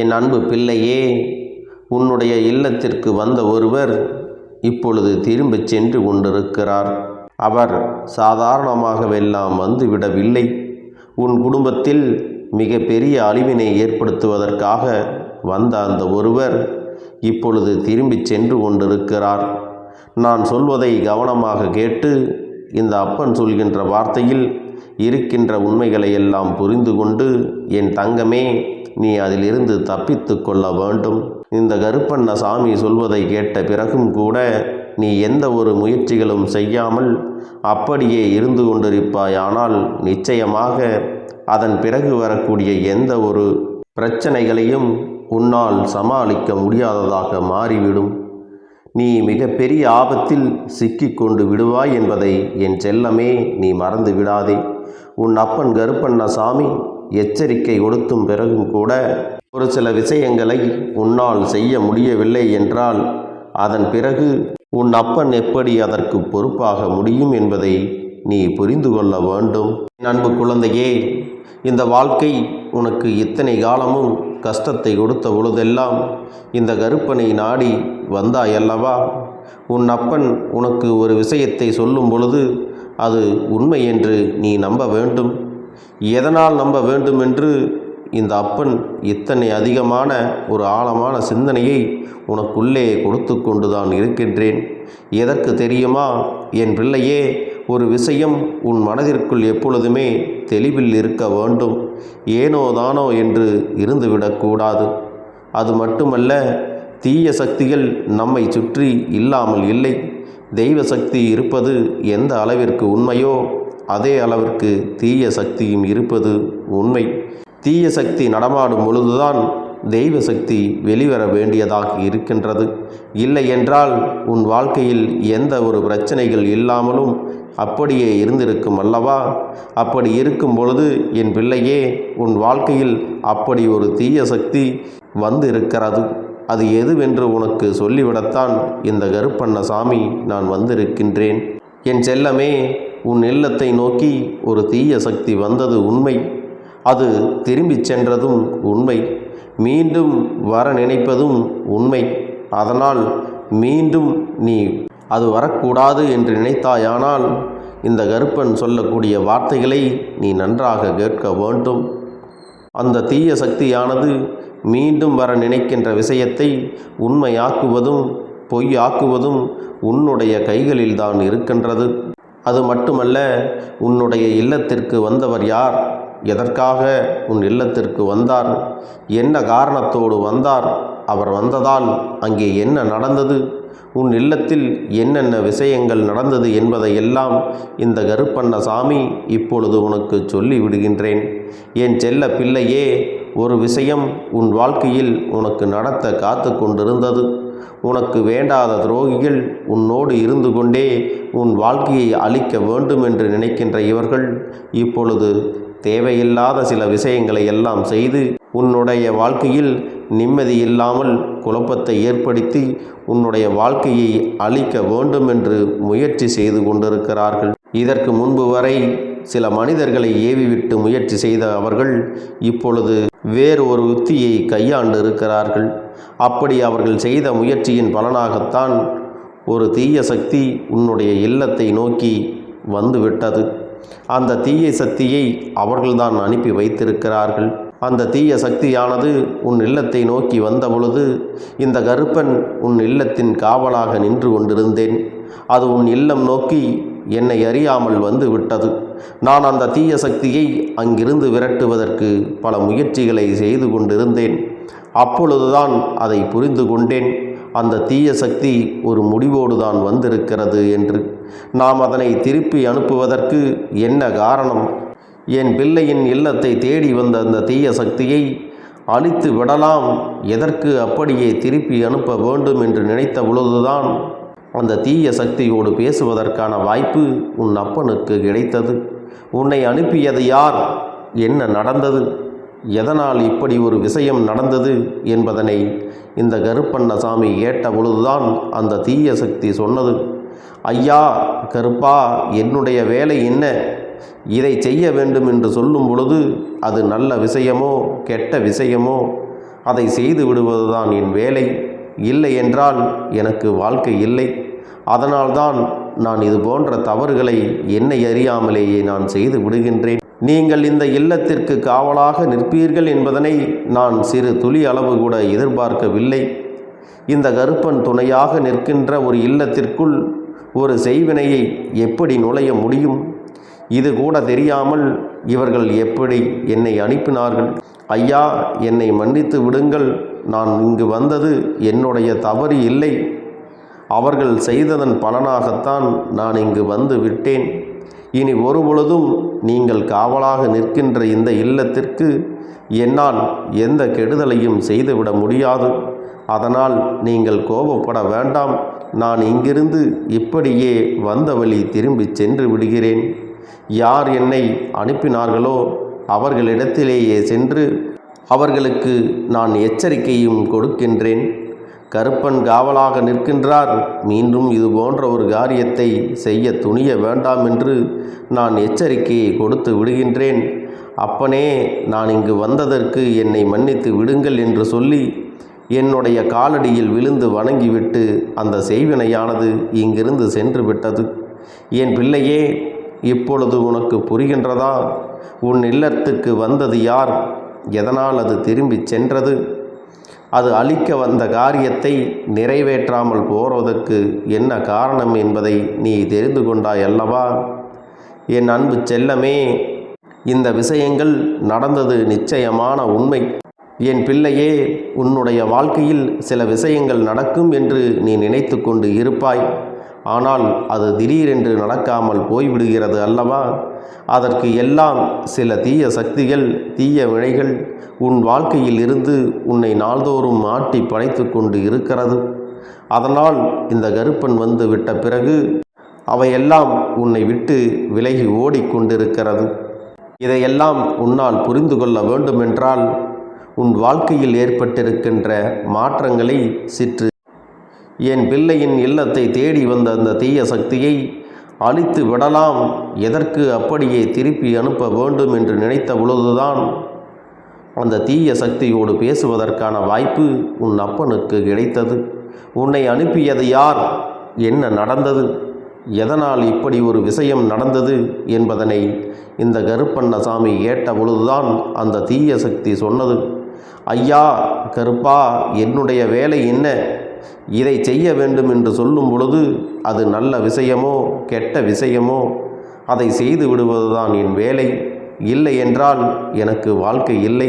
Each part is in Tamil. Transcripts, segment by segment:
என் அன்பு பிள்ளையே உன்னுடைய இல்லத்திற்கு வந்த ஒருவர் இப்பொழுது திரும்பிச் சென்று கொண்டிருக்கிறார். அவர் சாதாரணமாகவெல்லாம் வந்துவிடவில்லை. உன் குடும்பத்தில் மிக பெரிய அழிவினை ஏற்படுத்துவதற்காக வந்த அந்த ஒருவர் இப்பொழுது திரும்பிச் சென்று கொண்டிருக்கிறார். நான் சொல்வதை கவனமாக கேட்டு இந்த அப்பன் சொல்கின்ற வார்த்தையில் இருக்கின்ற உண்மைகளை எல்லாம் புரிந்து கொண்டு என் தங்கமே நீ அதிலிருந்து தப்பித்து கொள்ள வேண்டும். இந்த கருப்பண்ண சாமி சொல்வதை கேட்ட பிறகும் கூட நீ எந்த ஒரு முயற்சிகளும் செய்யாமல் அப்படியே இருந்து கொண்டிருப்பாயானால் நிச்சயமாக அதன் பிறகு வரக்கூடிய எந்த ஒரு பிரச்சனைகளையும் உன்னால் சமாளிக்க முடியாததாக மாறிவிடும். நீ மிகப்பெரிய ஆபத்தில் சிக்கிக் கொண்டு விடுவாய் என்பதை என் செல்லமே நீ மறந்து விடாதே. உன் அப்பன் கருப்பண்ண சாமி எச்சரிக்கை கொடுத்தும் பிறகும் கூட ஒரு சில விஷயங்களை உன்னால் செய்ய முடியவில்லை என்றால் அதன் பிறகு உன் அப்பன் எப்படி அதற்கு பொறுப்பாக முடியும் என்பதை நீ புரிந்து கொள்ள வேண்டும். அன்பு குழந்தையே இந்த வாழ்க்கை உனக்கு இத்தனை காலமும் கஷ்டத்தை கொடுத்த பொழுதெல்லாம் இந்த கருப்பனை நாடி வந்தாயல்லவா? உன் அப்பன் உனக்கு ஒரு விஷயத்தை சொல்லும் பொழுது அது உண்மை என்று நீ நம்ப வேண்டும். எதனால் நம்ப வேண்டும் என்று இந்த அப்பன் இத்தனை அதிகமான ஒரு ஆழமான சிந்தனையை உனக்குள்ளே கொடுத்து கொண்டுதான் இருக்கின்றேன். எதற்கு தெரியுமா? என் பிள்ளையே ஒரு விஷயம் உன் மனதிற்குள் எப்பொழுதுமே தெளிவில் இருக்க வேண்டும். ஏனோ தானோ என்று இருந்துவிடக்கூடாது அது மட்டுமல்ல தீய சக்திகள் நம்மை சுற்றி இல்லாமல் இல்லை. தெய்வ சக்தி இருப்பது எந்த அளவிற்கு உண்மையோ அதே அளவிற்கு தீய சக்தியும் இருப்பது உண்மை. தீய சக்தி நடமாடும் பொழுதுதான் தெய்வ சக்தி வெளிவர வேண்டியதாக இருக்கின்றது. இல்லை என்றால் உன் வாழ்க்கையில் எந்த ஒரு பிரச்சனைகள் இல்லாமலும் அப்படியே இருந்திருக்கும் அல்லவா? அப்படி இருக்கும் பொழுது என் பிள்ளையே உன் வாழ்க்கையில் அப்படி ஒரு தீய சக்தி வந்து இருக்கிறது அது எதுவென்று உனக்கு சொல்லிவிடத்தான் இந்த கருப்பண்ண சாமி நான் வந்திருக்கின்றேன். என் செல்லமே உன் இல்லத்தை நோக்கி ஒரு தீய சக்தி வந்தது உண்மை. அது திரும்பிச் சென்றதும் உண்மை. மீண்டும் வர நினைப்பதும் உண்மை. அதனால் மீண்டும் நீ அது வரக்கூடாது என்று நினைத்தாயானால் இந்த கருப்பன் சொல்லக்கூடிய வார்த்தைகளை நீ நன்றாக கேட்க வேண்டும். அந்த தீய சக்தியானது மீண்டும் வர நினைக்கின்ற விஷயத்தை உண்மையாக்குவதும் பொய்யாக்குவதும் உன்னுடைய கைகளில்தான் இருக்கின்றது. அது மட்டுமல்ல உன்னுடைய இல்லத்திற்கு வந்தவர் யார்? எதற்காக உன் இல்லத்திற்கு வந்தார்? என்ன காரணத்தோடு வந்தார்? அவர் வந்ததால் அங்கே என்ன நடந்தது? உன் இல்லத்தில் என்னென்ன விஷயங்கள் நடந்தது என்பதையெல்லாம் இந்த கருப்பண்ண சாமி இப்பொழுது உனக்கு சொல்லி விடுகின்றேன். என் செல்ல பிள்ளையே ஒரு விஷயம் உன் வாழ்க்கையில் உனக்கு நடத்த காத்து கொண்டிருந்தது. உனக்கு வேண்டாத துரோகிகள் உன்னோடு இருந்து கொண்டே உன் வாழ்க்கையை அழிக்க வேண்டும் என்று நினைக்கின்ற இவர்கள் இப்பொழுது தேவையில்லாத சில விஷயங்களை எல்லாம் செய்து உன்னுடைய வாழ்க்கையில் நிம்மதி இல்லாமல் குழப்பத்தை ஏற்படுத்தி உன்னுடைய வாழ்க்கையை அழிக்க வேண்டும் என்று முயற்சி செய்து கொண்டிருக்கிறார்கள். இதற்கு முன்பு வரை சில மனிதர்களை ஏவிவிட்டு முயற்சி செய்த அவர்கள் இப்பொழுது வேறு ஒரு உத்தியை கையாண்டு இருக்கிறார்கள் அப்படி அவர்கள் செய்த முயற்சியின் பலனாகத்தான் ஒரு தீய சக்தி உன்னுடைய இல்லத்தை நோக்கி வந்துவிட்டது. அந்த தீய சக்தியை அவர்கள்தான் அனுப்பி வைத்திருக்கிறார்கள். அந்த தீய சக்தியானது உன் இல்லத்தை நோக்கி வந்த பொழுது இந்த கருப்பன் உன் இல்லத்தின் காவலாக நின்று கொண்டிருந்தேன். அது உன் இல்லம் நோக்கி என்னை அறியாமல் வந்து விட்டது நான் அந்த தீய சக்தியை அங்கிருந்து விரட்டுவதற்கு பல முயற்சிகளை செய்து கொண்டிருந்தேன். அப்பொழுதுதான் அதை புரிந்து கொண்டேன். அந்த தீய சக்தி ஒரு முடிவோடு தான் வந்திருக்கிறது என்று. நாம் அதனை திருப்பி அனுப்புவதற்கு என்ன காரணம்? என் பிள்ளையின் இல்லத்தை தேடி வந்த அந்த தீய சக்தியை அழித்து விடலாம். எதற்கு அப்படியே திருப்பி அனுப்ப வேண்டும் என்று நினைத்த பொழுதுதான் அந்த தீய சக்தியோடு பேசுவதற்கான வாய்ப்பு உன் அப்பனுக்கு கிடைத்தது. உன்னை அனுப்பியது யார்? என்ன நடந்தது? எதனால் இப்படி ஒரு விஷயம் நடந்தது என்பதனை இந்த கருப்பண்ணசாமி கேட்ட பொழுதுதான் அந்த தீய சக்தி சொன்னது. ஐயா கருப்பா என்னுடைய வேலை என்ன? இதை செய்ய வேண்டும் என்று சொல்லும் பொழுது அது நல்ல விஷயமோ கெட்ட விஷயமோ? அதை செய்து விடுவதுதான் என் வேலை. இல்லை என்றால் எனக்கு வாழ்க்கை இல்லை. அதனால்தான் நான் இது போன்ற தவறுகளை என்னை அறியாமலேயே நான் செய்து விடுகின்றேன். நீங்கள் இந்த இல்லத்திற்கு காவலாக நிற்பீர்கள் என்பதனை நான் சிறு துளி அளவு கூட எதிர்பார்க்கவில்லை. இந்த கருப்பன் துணையாக நிற்கின்ற ஒரு இல்லத்திற்குள் ஒரு செய்வினையை எப்படி நுழைய முடியும்? இது கூட தெரியாமல் இவர்கள் எப்படி என்னை அனுப்பினார்கள்? ஐயா என்னை மன்னித்து விடுங்கள். நான் இங்கு வந்தது என்னுடைய தவறு இல்லை. அவர்கள் செய்ததன் பலனாகத்தான் நான் இங்கு வந்து விட்டேன். இனி ஒரு பொழுதும் நீங்கள் காவலாக நிற்கின்ற இந்த இல்லத்திற்கு என்னால் எந்த கெடுதலையும் செய்துவிட முடியாது. அதனால் நீங்கள் கோபப்பட வேண்டாம். நான் இங்கிருந்து இப்படியே வந்த வழி திரும்பிச் சென்று விடுகிறேன். யார் என்னை அனுப்பினார்களோ அவர்களிடத்திலேயே சென்று அவர்களுக்கு நான் எச்சரிக்கையும் கொடுக்கின்றேன். கருப்பன் காவலாக நிற்கின்றார். மீண்டும் இது போன்ற ஒரு காரியத்தை செய்ய துணிய வேண்டாம் என்று நான் எச்சரிக்கையை கொடுத்து விடுகின்றேன். அப்பனே நான் இங்கு வந்ததற்கு என்னை மன்னித்து விடுங்கள் என்று சொல்லி என்னுடைய காலடியில் விழுந்து வணங்கிவிட்டு அந்த செய்வினையானது இங்கிருந்து சென்று விட்டது. என் பிள்ளையே இப்பொழுது உனக்கு புரிகின்றதா? உன் இல்லத்துக்கு வந்தது யார்? எதனால் அது திரும்பிச் சென்றது? அது அழிக்க வந்த காரியத்தை நிறைவேற்றாமல் போவதற்கு என்ன காரணம் என்பதை நீ தெரிந்து கொண்டாய் அல்லவா? என் அன்பு செல்லமே இந்த விஷயங்கள் நடந்தது நிச்சயமான உண்மை. என் பிள்ளையே உன்னுடைய வாழ்க்கையில் சில விஷயங்கள் நடக்கும் என்று நீ நினைத்து கொண்டு இருப்பாய். ஆனால் அது திடீரென்று நடக்காமல் போய்விடுகிறது அல்லவா? அதற்கு எல்லாம் சில தீய சக்திகள் தீய வினைகள் உன் வாழ்க்கையில் இருந்து உன்னை நாள்தோறும் மாட்டி படைத்து கொண்டு இருக்கிறது. அதனால் இந்த கருப்பன் வந்து விட்ட பிறகு அவையெல்லாம் உன்னை விட்டு விலகி ஓடிக்கொண்டிருக்கிறது இதையெல்லாம் உன்னால் புரிந்து கொள்ள வேண்டுமென்றால் உன் வாழ்க்கையில் ஏற்பட்டிருக்கின்ற மாற்றங்களை சிற்று என் பிள்ளையின் இல்லத்தை தேடி வந்த அந்த தீய சக்தியை அழித்து விடலாம். எதற்கு அப்படியே திருப்பி அனுப்ப வேண்டும் என்று நினைத்த பொழுதுதான் அந்த தீய சக்தியோடு பேசுவதற்கான வாய்ப்பு உன் அப்பனுக்கு கிடைத்தது. உன்னை அனுப்பியது யார்? என்ன நடந்தது? எதனால் இப்படி ஒரு விஷயம் நடந்தது என்பதனை இந்த கருப்பண்ணசாமி கேட்ட பொழுதுதான் அந்த தீய சக்தி சொன்னது. ஐயா கருப்பா என்னுடைய வேலை என்ன? இதை செய்ய வேண்டும் என்று சொல்லும் பொழுது அது நல்ல விஷயமோ கெட்ட விஷயமோ அதை செய்து விடுவதுதான் என் வேலை. இல்லை என்றால் எனக்கு வாழ்க்கை இல்லை.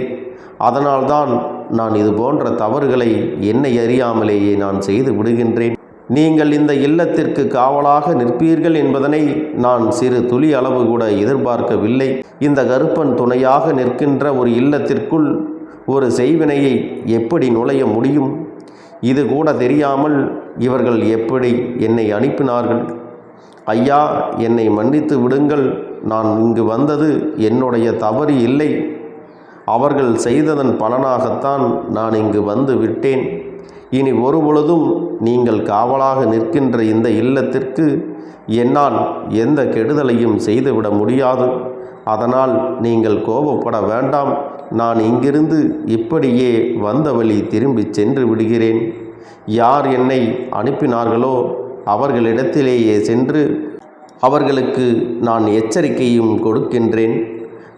அதனால்தான் நான் இது போன்ற தவறுகளை என்னை அறியாமலேயே நான் செய்து விடுகின்றேன். நீங்கள் இந்த இல்லத்திற்கு காவலாக நிற்பீர்கள் என்பதனை நான் சிறு துளி அளவு கூட எதிர்பார்க்கவில்லை. இந்த கருப்பன் துணையாக நிற்கின்ற ஒரு இல்லத்திற்குள் ஒரு செய்வினையை எப்படி நுழைய முடியும்? இது கூட தெரியாமல் இவர்கள் எப்படி என்னை அனுப்பினார்கள்? ஐயா என்னை மன்னித்து விடுங்கள். நான் இங்கு வந்தது என்னுடைய தவறு இல்லை. அவர்கள் செய்ததன் பலனாகத்தான் நான் இங்கு வந்து விட்டேன். இனி ஒரு பொழுதும் நீங்கள் காவலாக நிற்கின்ற இந்த இல்லத்திற்கு என்னால் எந்த கெடுதலையும் செய்துவிட முடியாது. அதனால் நீங்கள் கோபப்பட வேண்டாம். நான் இங்கிருந்து இப்படியே வந்த வழி திரும்பிச் சென்று விடுகிறேன். யார் என்னை அனுப்பினார்களோ அவர்களிடத்திலேயே சென்று அவர்களுக்கு நான் எச்சரிக்கையும் கொடுக்கின்றேன்.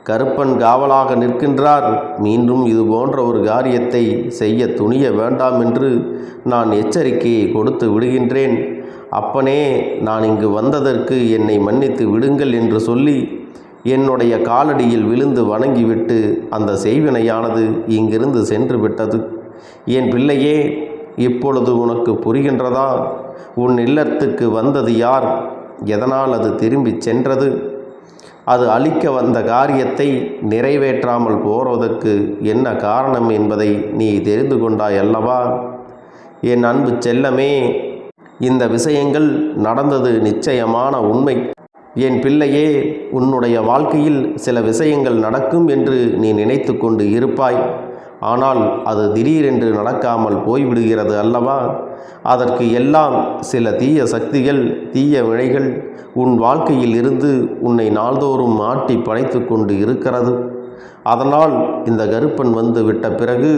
கருப்பன் காவலாக நிற்கின்றார். மீண்டும் இது போன்ற ஒரு காரியத்தை செய்ய துணிய வேண்டாம் என்று நான் எச்சரிக்கையை கொடுத்து விடுகின்றேன். அப்பனே நான் இங்கு வந்ததற்கு என்னை மன்னித்து விடுங்கள் என்று சொல்லி என்னுடைய காலடியில் விழுந்து வணங்கிவிட்டு அந்த செய்வினையானது இங்கிருந்து சென்று விட்டது. என் பிள்ளையே இப்பொழுது உனக்கு புரிகின்றதா? உன் இல்லத்துக்கு வந்தது யார்? எதனால் அது திரும்பிச் சென்றது? அது அழிக்க வந்த காரியத்தை நிறைவேற்றாமல் போவதற்கு என்ன காரணம் என்பதை நீ தெரிந்து கொண்டாய் அல்லவா? என் அன்பு செல்லமே இந்த விஷயங்கள் நடந்தது நிச்சயமான உண்மை. என் பிள்ளையே உன்னுடைய வாழ்க்கையில் சில விஷயங்கள் நடக்கும் என்று நீ நினைத்து கொண்டு இருப்பாய். ஆனால் அது திடீரென்று நடக்காமல் போய்விடுகிறது அல்லவா? அதற்கு எல்லாம் சில தீய சக்திகள் தீய வினைகள் உன் வாழ்க்கையில் இருந்து உன்னை நாள்தோறும் மாட்டி படைத்து கொண்டு இருக்கிறது. அதனால் இந்த கருப்பன் வந்து விட்ட பிறகு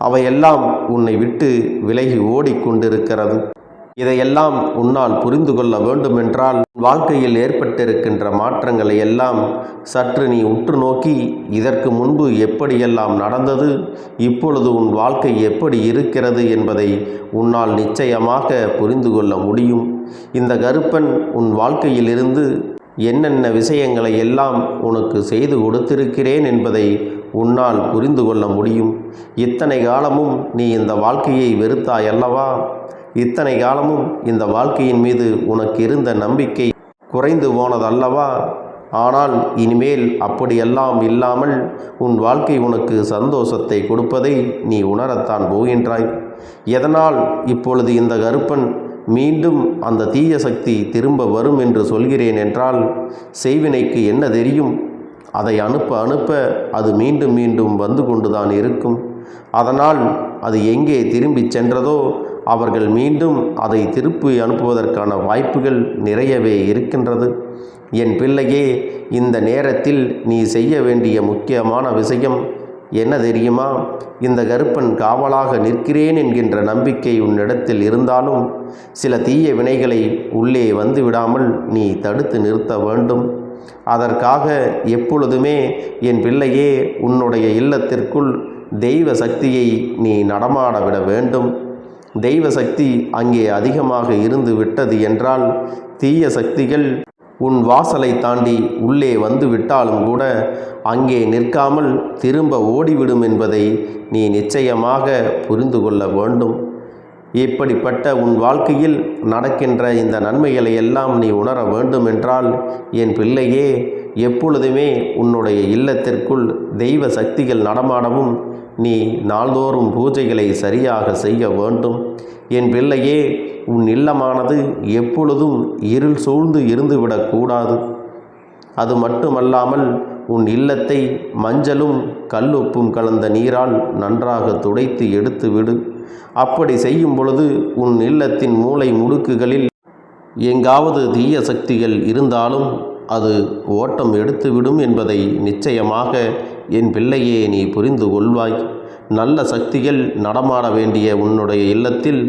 அவையெல்லாம் உன்னை விட்டு விலகி ஓடிக்கொண்டிருக்கிறது. இதையெல்லாம் உன்னால் புரிந்து கொள்ள வேண்டுமென்றால் வாழ்க்கையில் ஏற்பட்டிருக்கின்ற மாற்றங்களை எல்லாம் சற்று நீ உற்று நோக்கி இதற்கு முன்பு எப்படியெல்லாம் நடந்தது இப்பொழுது உன் வாழ்க்கை எப்படி இருக்கிறது என்பதை உன்னால் நிச்சயமாக புரிந்து கொள்ள முடியும். இந்த கருப்பன் உன் வாழ்க்கையிலிருந்து என்னென்ன விஷயங்களை எல்லாம் உனக்கு செய்து கொடுத்திருக்கிறேன் என்பதை உன்னால் புரிந்து கொள்ள முடியும். இத்தனை காலமும் நீ இந்த வாழ்க்கையை வெறுத்தாய் அல்லவா இத்தனை காலமும் இந்த வாழ்க்கையின் மீது உனக்கு இருந்த நம்பிக்கை குறைந்து போனதல்லவா? ஆனால் இனிமேல் அப்படியெல்லாம் இல்லாமல் உன் வாழ்க்கை உனக்கு சந்தோஷத்தை கொடுப்பதை நீ உணரத்தான் போகின்றாய். எதனால் இப்பொழுது இந்த கருப்பன் மீண்டும் அந்த தீய சக்தி திரும்ப வரும் என்று சொல்கிறேன் என்றால் செய்வினைக்கு என்ன தெரியும்? அதை அனுப்ப அனுப்ப அது மீண்டும் மீண்டும் வந்து கொண்டுதான் இருக்கும். அதனால் அது எங்கே திரும்பிச் சென்றதோ அவர்கள் மீண்டும் அதை திருப்பி அனுப்புவதற்கான வாய்ப்புகள் நிறையவே இருக்கின்றது. என் பிள்ளையே இந்த நேரத்தில் நீ செய்ய வேண்டிய முக்கியமான விஷயம் என்ன தெரியுமா? இந்த கருப்பன் காவலாக நிற்கிறேன் என்கின்ற நம்பிக்கை உன்னிடத்தில் இருந்தாலும் சில தீய வினைகளை உள்ளே வந்து விடாமல் நீ தடுத்து நிறுத்த வேண்டும். அதற்காக எப்பொழுதுமே என் பிள்ளையே உன்னுடைய இல்லத்திற்குள் தெய்வ சக்தியை நீ நடமாட விட வேண்டும். தெய்வ சக்தி அங்கே அதிகமாக இருந்து விட்டது என்றால் தீய சக்திகள் உன் வாசலை தாண்டி உள்ளே வந்து விட்டாலும் கூட அங்கே நிற்காமல் திரும்ப ஓடிவிடும் என்பதை நீ நிச்சயமாக புரிந்து கொள்ள வேண்டும். இப்படிப்பட்ட உன் வாழ்க்கையில் நடக்கின்ற இந்த நன்மைகளை எல்லாம் நீ உணர வேண்டும் என்றால் என் பிள்ளையே எப்பொழுதுமே உன்னுடைய இல்லத்திற்குள் தெய்வ சக்திகள் நடமாடவும் நீ நாள்தோறும் பூஜைகளை சரியாக செய்ய வேண்டும். என் பிள்ளையே உன் இல்லமானது எப்பொழுதும் இருள் சூழ்ந்து இருந்துவிடக்கூடாது அது மட்டுமல்லாமல் உன் இல்லத்தை மஞ்சளும் கல்லுப்பும் கலந்த நீரால் நன்றாக துடைத்து எடுத்து விடு அப்படி செய்யும் பொழுது உன் இல்லத்தின் மூளை முடுக்குகளில் எங்காவது தீய சக்திகள் இருந்தாலும் அது ஓட்டம் எடுத்துவிடும் என்பதை நிச்சயமாக என் பிள்ளையே நீ புரிந்து கொள்வாய். நல்ல சக்திகள் நடமாட வேண்டிய உன்னுடைய இல்லத்தில்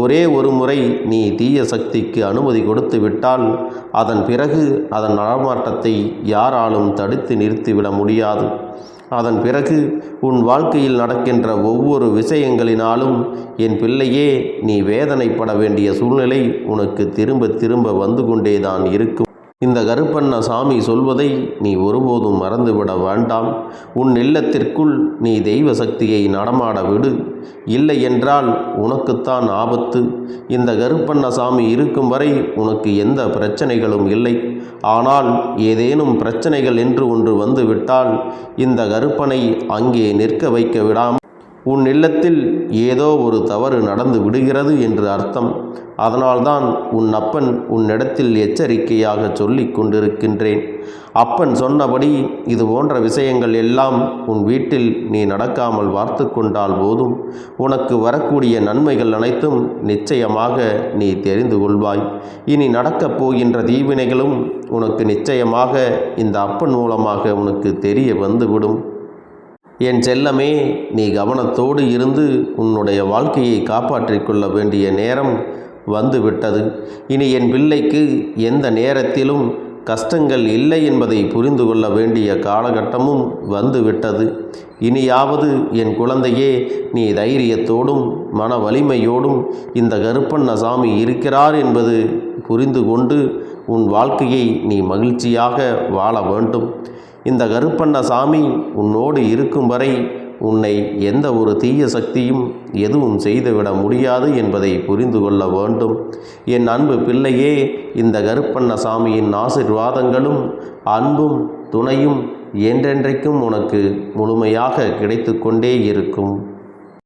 ஒரே ஒரு முறை நீ தீய சக்திக்கு அனுமதி கொடுத்து விட்டால் அதன் பிறகு அதன் நடமாட்டத்தை யாராலும் தடுத்து நிறுத்திவிட முடியாது. அதன் பிறகு உன் வாழ்க்கையில் நடக்கின்ற ஒவ்வொரு விஷயங்களினாலும் என் பிள்ளையே நீ வேதனைப்பட வேண்டிய சூழ்நிலை உனக்கு திரும்ப திரும்ப வந்து கொண்டேதான் இருக்கும். இந்த கருப்பண்ண சாமி சொல்வதை நீ ஒருபோதும் மறந்துவிட வேண்டாம். உன் இல்லத்திற்குள் நீ தெய்வ சக்தியை நடமாட விடு. இல்லை என்றால் உனக்குத்தான் ஆபத்து. இந்த கருப்பண்ண சாமி இருக்கும் வரை உனக்கு எந்த பிரச்சனைகளும் இல்லை. ஆனால் ஏதேனும் பிரச்சனைகள் என்று ஒன்று வந்துவிட்டால் இந்த கருப்பனை அங்கே நிற்க வைக்க விடாமல் உன் இல்லத்தில் ஏதோ ஒரு தவறு நடந்து விடுகிறது என்று அர்த்தம். அதனால்தான் உன் அப்பன் உன்னிடத்தில் எச்சரிக்கையாக சொல்லி கொண்டிருக்கின்றேன். அப்பன் சொன்னபடி இது போன்ற விஷயங்கள் எல்லாம் உன் வீட்டில் நீ நடக்காமல் பார்த்து கொண்டால் போதும். உனக்கு வரக்கூடிய நன்மைகள் அனைத்தும் நிச்சயமாக நீ தெரிந்து கொள்வாய். இனி நடக்கப் போகின்ற தீவினைகளும் உனக்கு நிச்சயமாக இந்த அப்பன் மூலமாக உனக்கு தெரிய வந்துவிடும். என் செல்லமே நீ கவனத்தோடு இருந்து உன்னுடைய வாழ்க்கையை காப்பாற்றிக் கொள்ள வேண்டிய நேரம் வந்துவிட்டது. இனி என் பிள்ளைக்கு எந்த நேரத்திலும் கஷ்டங்கள் இல்லை என்பதை புரிந்து கொள்ள வேண்டிய காலகட்டமும் வந்துவிட்டது. இனியாவது என் குழந்தையே நீ தைரியத்தோடும் மன வலிமையோடும் இந்த கருப்பண்ண சாமி இருக்கிறார் என்பது புரிந்து கொண்டு உன் வாழ்க்கையை நீ மகிழ்ச்சியாக வாழ வேண்டும். இந்த கருப்பண்ண சாமி உன்னோடு இருக்கும் வரை உன்னை எந்த ஒரு தீய சக்தியும் எதுவும் செய்துவிட முடியாது என்பதை புரிந்து கொள்ள வேண்டும். என் அன்பு பிள்ளையே இந்த கருப்பண்ண சாமியின் ஆசிர்வாதங்களும் அன்பும் துணையும் என்றென்றைக்கும் உனக்கு முழுமையாக கிடைத்து கொண்டே இருக்கும்.